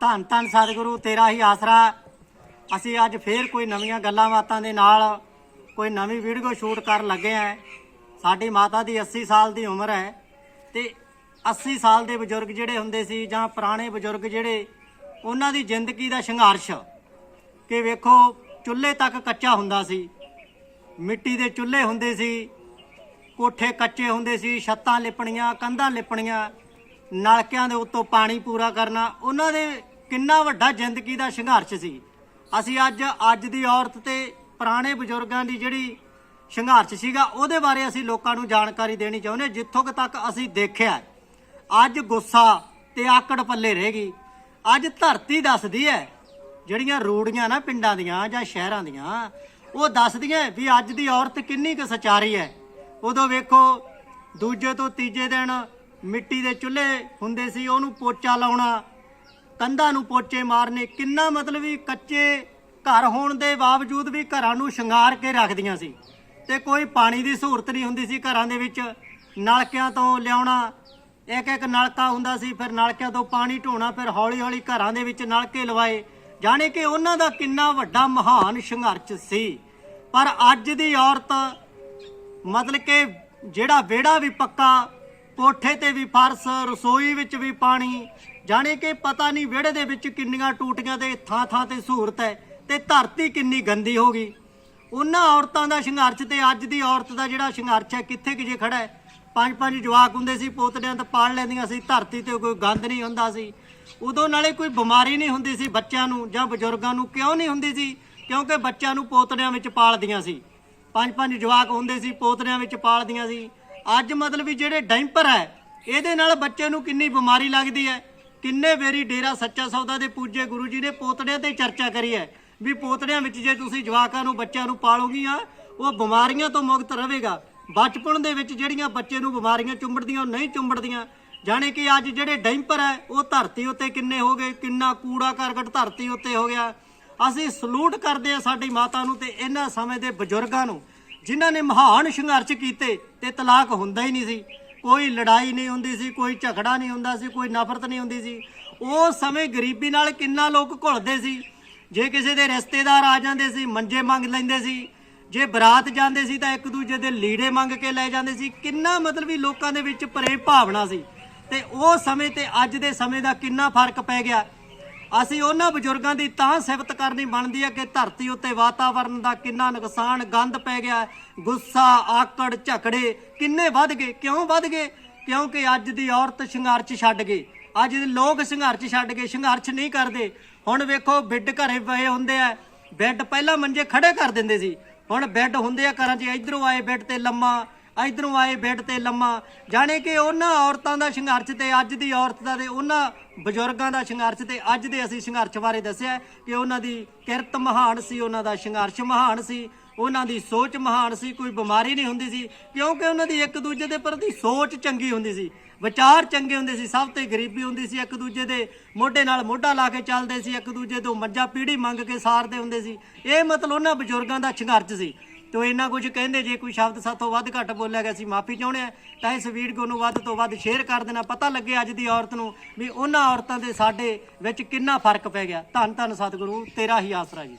ਧੰਨ ਧੰਨ ਸਤਿਗੁਰੂ, ਤੇਰਾ ਹੀ ਆਸਰਾ ਅਸੀਂ ਅੱਜ ਫੇਰ ਕੋਈ ਨਵੀਆਂ ਗੱਲਾਂ ਬਾਤਾਂ ਦੇ ਨਾਲ ਕੋਈ ਨਵੀਂ ਵੀਡੀਓ ਸ਼ੂਟ ਕਰਨ ਲੱਗੇ ਆਂ ਸਾਡੀ ਮਾਤਾ ਦੀ 80 ਸਾਲ ਦੀ ਉਮਰ ਹੈ ਤੇ 80 ਸਾਲ ਦੇ ਬਜ਼ੁਰਗ ਜਿਹੜੇ ਹੁੰਦੇ ਸੀ ਜਾਂ ਪੁਰਾਣੇ ਬਜ਼ੁਰਗ ਜਿਹੜੇ, ਉਹਨਾਂ ਦੀ ਜ਼ਿੰਦਗੀ ਦਾ ਸੰਘਰਸ਼ ਕਿ ਵੇਖੋ ਚੁੱਲ੍ਹੇ ਤੱਕ ਕੱਚਾ ਹੁੰਦਾ ਸੀ, ਮਿੱਟੀ ਦੇ ਚੁੱਲ੍ਹੇ ਹੁੰਦੇ ਸੀ, ਕੋਠੇ ਕੱਚੇ ਹੁੰਦੇ ਸੀ, ਛੱਤਾਂ ਲਿਪਣੀਆਂ, ਕੰਧਾਂ ਲਿਪਣੀਆਂ, ਨਲਕਿਆਂ ਦੇ ਉੱਤੋਂ ਪਾਣੀ ਪੂਰਾ ਕਰਨਾ, ਉਹਨਾਂ ਦੇ ਕਿੰਨਾ ਵੱਡਾ ਜ਼ਿੰਦਗੀ ਦਾ ਸੰਘਰਸ਼ ਸੀ। ਅਸੀਂ ਅੱਜ ਅੱਜ ਦੀ ਔਰਤ ਤੇ ਪੁਰਾਣੇ ਬਜ਼ੁਰਗਾਂ ਦੀ ਜਿਹੜੀ ਸੰਘਰਸ਼ ਸੀਗਾ, ਉਹਦੇ ਬਾਰੇ ਅਸੀਂ ਲੋਕਾਂ ਨੂੰ ਜਾਣਕਾਰੀ ਦੇਣੀ ਚਾਹੁੰਦੇ ਹਾਂ। ਜਿੱਥੋਂ ਤੱਕ ਅਸੀਂ ਦੇਖਿਆ ਅੱਜ ਗੁੱਸਾ ਤੇ ਆਕੜ ਪੱਲੇ ਰਹਿ ਗਈ। ਅੱਜ ਧਰਤੀ ਦੱਸਦੀ ਹੈ, ਜਿਹੜੀਆਂ ਰੂੜੀਆਂ ਨਾ ਪਿੰਡਾਂ ਦੀਆਂ ਜਾਂ ਸ਼ਹਿਰਾਂ ਦੀਆਂ, ਉਹ ਦੱਸਦੀਆਂ ਵੀ ਅੱਜ ਦੀ ਔਰਤ ਕਿੰਨੀ ਕੁ ਸਚਾਰੀ ਹੈ। ਉਦੋਂ ਵੇਖੋ, ਦੂਜੇ ਤੋਂ ਤੀਜੇ ਦਿਨ ਮਿੱਟੀ ਦੇ ਚੁੱਲ੍ਹੇ ਹੁੰਦੇ ਸੀ, ਉਹਨੂੰ ਪੋਚਾ ਲਾਉਣਾ ਕੰਧਾਂ ਨੂੰ ਪੋਚੇ ਮਾਰਨੇ ਕਿੰਨਾ ਮਤਲਬ ਵੀ ਕੱਚੇ ਘਰ ਹੋਣ ਦੇ ਬਾਵਜੂਦ ਵੀ ਘਰਾਂ ਨੂੰ ਸ਼ਿੰਗਾਰ ਕੇ ਰੱਖਦੀਆਂ ਸੀ। ਤੇ ਕੋਈ ਪਾਣੀ ਦੀ ਸਹੂਲਤ ਨਹੀਂ ਹੁੰਦੀ ਸੀ ਘਰਾਂ ਦੇ ਵਿੱਚ। ਨਲਕਿਆਂ ਤੋਂ ਲਿਆਉਣਾ ਇੱਕ ਇੱਕ ਨਲਕਾ ਹੁੰਦਾ ਸੀ, ਫਿਰ ਨਲਕਿਆਂ ਤੋਂ ਪਾਣੀ ਢੋਣਾ, ਫਿਰ ਹੌਲੀ ਹੌਲੀ ਘਰਾਂ ਦੇ ਵਿੱਚ ਨਲਕੇ ਲਵਾਏ। ਜਾਣੇ ਕਿ ਉਹਨਾਂ ਦਾ ਕਿੰਨਾ ਵੱਡਾ ਮਹਾਨ ਸੰਘਰਸ਼ ਸੀ। ਪਰ ਅੱਜ ਦੀ ਔਰਤ ਮਤਲਬ ਕਿ ਜਿਹੜਾ ਵਿਹੜਾ ਵੀ ਪੱਕਾ, ਕੋਠੇ ਤੇ ਵੀ ਫਰਸ਼, ਰਸੋਈ ਵਿੱਚ ਵੀ ਪਾਣੀ ਜਾਣੇ ਕਿ ਪਤਾ ਨਹੀਂ ਵਿਹੜੇ ਦੇ ਵਿੱਚ ਕਿੰਨੀਆਂ ਟੂਟੀਆਂ ਤੇ ਥਾਂ ਥਾਂ ਤੇ ਸਹੂਲਤ ਹੈ ਤੇ ਧਰਤੀ ਕਿੰਨੀ ਗੰਦੀ ਹੋ ਗਈ। ਉਹਨਾਂ ਔਰਤਾਂ ਦਾ ਸੰਘਰਸ਼ ਤੇ ਅੱਜ ਦੀ ਔਰਤ ਦਾ ਜਿਹੜਾ ਸੰਘਰਸ਼ ਹੈ, ਕਿੱਥੇ ਕਿ ਜੇ ਖੜਾ ਹੈ? ਪੰਜ ਪੰਜ ਜਵਾਕ ਹੁੰਦੇ ਸੀ, ਪੋਤੜਿਆਂ ਤੇ ਪਾਲ ਲੈਂਦੀਆਂ ਸੀ, ਧਰਤੀ ਤੇ ਕੋਈ ਗੰਦ ਨਹੀਂ ਹੁੰਦਾ ਸੀ। ਉਦੋਂ ਨਾਲੇ ਕੋਈ ਬਿਮਾਰੀ ਨਹੀਂ ਹੁੰਦੀ ਸੀ ਬੱਚਿਆਂ ਨੂੰ ਜਾਂ ਬਜ਼ੁਰਗਾਂ ਨੂੰ, ਕਿਉਂ ਨਹੀਂ ਹੁੰਦੀ ਸੀ? ਕਿਉਂਕਿ ਬੱਚਿਆਂ ਨੂੰ ਪੋਤੜਿਆਂ ਵਿੱਚ ਪਾਲਦੀਆਂ ਸੀ। ਪੰਜ ਪੰਜ ਜਵਾਕ ਹੁੰਦੇ ਸੀ, ਪੋਤੜਿਆਂ ਵਿੱਚ ਪਾਲਦੀਆਂ ਸੀ। ਅੱਜ ਮਤਲਬ ਵੀ ਜਿਹੜੇ ਡੈਂਪਰ ਹੈ, ਇਹਦੇ ਨਾਲ ਬੱਚੇ ਨੂੰ ਕਿੰਨੀ ਬਿਮਾਰੀ ਲੱਗਦੀ ਹੈ? ਕਿੰਨੇ ਵੇਰੀ ਡੇਰਾ ਸੱਚਾ ਸੌਦਾ ਦੇ ਪੂਜੇ ਗੁਰੂ ਜੀ ਨੇ ਪੋਤੜਿਆਂ ਤੇ ਚਰਚਾ ਕਰੀ ਹੈ ਵੀ ਪੋਤੜਿਆਂ ਵਿੱਚ ਜੇ ਤੁਸੀਂ ਜਵਾਕਾਂ ਨੂੰ, ਬੱਚਿਆਂ ਨੂੰ ਪਾਲੋਗੀਆਂ ਉਹ ਬਿਮਾਰੀਆਂ ਤੋਂ ਮੁਕਤ ਰਹੇਗਾ। ਬਚਪਨ ਦੇ ਵਿੱਚ ਜਿਹੜੀਆਂ ਬੱਚੇ ਨੂੰ ਬਿਮਾਰੀਆਂ ਚੁੰਬੜਦੀਆਂ, ਉਹ ਨਹੀਂ ਚੁੰਬੜਦੀਆਂ। ਜਾਣੇ ਕਿ ਅੱਜ ਜਿਹੜੇ ਡੈਂਪਰ ਹੈ, ਉਹ ਧਰਤੀ ਉੱਤੇ ਕਿੰਨੇ ਹੋ ਗਏ, ਕਿੰਨਾ ਕੂੜਾ ਕਰਕਟ ਧਰਤੀ ਉੱਤੇ ਹੋ ਗਿਆ। ਅਸੀਂ ਸਲੂਟ ਕਰਦੇ ਆ ਸਾਡੀ ਮਾਤਾ ਨੂੰ ਤੇ ਇਹਨਾਂ ਸਮੇਂ ਦੇ ਬਜ਼ੁਰਗਾਂ ਨੂੰ, ਜਿਨ੍ਹਾਂ ਨੇ ਮਹਾਨ ਸੰਘਰਸ਼ ਕੀਤੇ ਤੇ ਤਲਾਕ ਹੁੰਦਾ ਹੀ ਨਹੀਂ ਸੀ। ਕੋਈ ਲੜਾਈ ਨਹੀਂ ਹੁੰਦੀ ਸੀ, ਕੋਈ ਝਗੜਾ ਨਹੀਂ ਹੁੰਦਾ ਸੀ, ਕੋਈ ਨਫ਼ਰਤ ਨਹੀਂ ਹੁੰਦੀ ਸੀ। ਉਹ ਸਮੇਂ ਗਰੀਬੀ ਨਾਲ ਕਿੰਨਾ ਲੋਕ ਘੁਲਦੇ ਸੀ। ਜੇ ਕਿਸੇ ਦੇ ਰਿਸ਼ਤੇਦਾਰ ਆ ਜਾਂਦੇ ਸੀ, ਮੰਜੇ ਮੰਗ ਲੈਂਦੇ ਸੀ, ਜੇ ਬਰਾਤ ਜਾਂਦੇ ਸੀ ਤਾਂ ਇੱਕ ਦੂਜੇ ਦੇ ਲੀੜੇ ਮੰਗ ਕੇ ਲੈ ਜਾਂਦੇ ਸੀ। ਕਿੰਨਾ ਮਤਲਬ ਵੀ ਲੋਕਾਂ ਦੇ ਵਿੱਚ ਪ੍ਰੇਮ ਭਾਵਨਾ ਸੀ। ਤੇ ਉਹ ਸਮੇਂ ਤੇ ਅੱਜ ਦੇ ਸਮੇਂ ਦਾ ਕਿੰਨਾ ਫ਼ਰਕ ਪੈ ਗਿਆ। ਅਸੀਂ ਉਹਨਾਂ ਬਜ਼ੁਰਗਾਂ ਦੀ ਤਾਂ ਸਿਫਤ ਕਰਨੀ ਬਣਦੀ ਹੈ ਕਿ ਧਰਤੀ ਉੱਤੇ ਵਾਤਾਵਰਣ ਦਾ ਕਿੰਨਾ ਨੁਕਸਾਨ ਗੰਦ ਪੈ ਗਿਆ, ਗੁੱਸਾ, ਆਕੜ, ਝਗੜੇ ਕਿੰਨੇ ਵੱਧ ਗਏ, ਕਿਉਂ ਵੱਧ ਗਏ? ਕਿਉਂਕਿ ਅੱਜ ਦੀ ਔਰਤ ਸੰਘਰਸ਼ ਛੱਡ ਗਈ, ਅੱਜ ਦੇ ਲੋਕ ਸੰਘਰਸ਼ ਛੱਡ ਕੇ ਸੰਘਰਸ਼ ਨਹੀਂ ਕਰਦੇ। ਹੁਣ ਵੇਖੋ, ਬਿੱਡ ਘਰੇ ਪਏ ਹੁੰਦੇ ਆ, ਬੈੱਡ ਪਹਿਲਾਂ ਮੰਜੇ ਖੜੇ ਕਰ ਦਿੰਦੇ ਸੀ, ਹੁਣ ਬੈੱਡ ਹੁੰਦੇ ਆ ਘਰਾਂ 'ਚ, ਇਧਰੋਂ ਆਏ ਬੈੱਡ ਤੇ ਲੰਮਾ ਇਧਰੋਂ ਆਏ ਬੈੱਡ ਤੇ ਲੰਮਾ, ਜਾਣੇ ਕਿ ਉਹਨਾਂ ਔਰਤਾਂ ਦਾ ਸੰਘਰਸ਼ ਤੇ ਅੱਜ ਦੀ ਔਰਤ ਦਾ ਤੇ ਉਹਨਾਂ ਬਜ਼ੁਰਗਾਂ ਦਾ ਸੰਘਰਸ਼ ਤੇ ਅੱਜ ਦੇ ਅਸੀਂ ਸੰਘਰਸ਼ ਬਾਰੇ ਦੱਸਿਆ ਕਿ ਉਹਨਾਂ ਦੀ ਕਿਰਤ ਮਹਾਨ ਸੀ, ਉਹਨਾਂ ਦਾ ਸੰਘਰਸ਼ ਮਹਾਨ ਸੀ, ਉਹਨਾਂ ਦੀ ਸੋਚ ਮਹਾਨ ਸੀ, ਕੋਈ ਬਿਮਾਰੀ ਨਹੀਂ ਹੁੰਦੀ ਸੀ, ਕਿਉਂਕਿ ਉਹਨਾਂ ਦੀ ਇੱਕ ਦੂਜੇ ਦੇ ਪ੍ਰਤੀ ਸੋਚ ਚੰਗੀ ਹੁੰਦੀ ਸੀ, ਵਿਚਾਰ ਚੰਗੇ ਹੁੰਦੇ ਸੀ, ਸਭ ਤੇ ਗਰੀਬੀ ਹੁੰਦੀ ਸੀ, ਇੱਕ ਦੂਜੇ ਦੇ ਮੋਢੇ ਨਾਲ ਮੋਢਾ ਲਾ ਕੇ ਚੱਲਦੇ ਸੀ, ਇੱਕ ਦੂਜੇ ਤੋਂ ਮੰਜਾ ਪੀੜੀ ਮੰਗ ਕੇ ਸਾਰਦੇ ਹੁੰਦੇ ਸੀ, ਇਹ ਮਤਲਬ ਉਹਨਾਂ ਬਜ਼ੁਰਗਾਂ ਦਾ ਸੰਘਰਸ਼ ਸੀ। ਤੋ ਇੰਨਾ ਕੁਝ ਕਹਿੰਦੇ, ਜੇ ਕੋਈ ਸ਼ਬਦ ਸਾਥੋਂ ਵੱਧ ਘੱਟ ਬੋਲਿਆ ਗਿਆ ਸੀ ਮਾਫੀ ਚਾਹੁੰਦੇ ਆ ਤਾਂ ਇਸ ਵੀਡੀਓ ਨੂੰ ਵੱਧ ਤੋਂ ਵੱਧ ਸ਼ੇਅਰ ਕਰ ਦੇਣਾ। ਪਤਾ ਲੱਗੇ ਅੱਜ ਦੀ ਔਰਤ ਨੂੰ ਵੀ ਉਹਨਾਂ ਔਰਤਾਂ ਦੇ ਸਾਡੇ ਵਿੱਚ ਕਿੰਨਾ ਫ਼ਰਕ ਪੈ ਗਿਆ। ਧੰਨ ਧੰਨ ਸਤਿਗੁਰੂ, ਤੇਰਾ ਹੀ ਆਸਰਾ ਜੀ।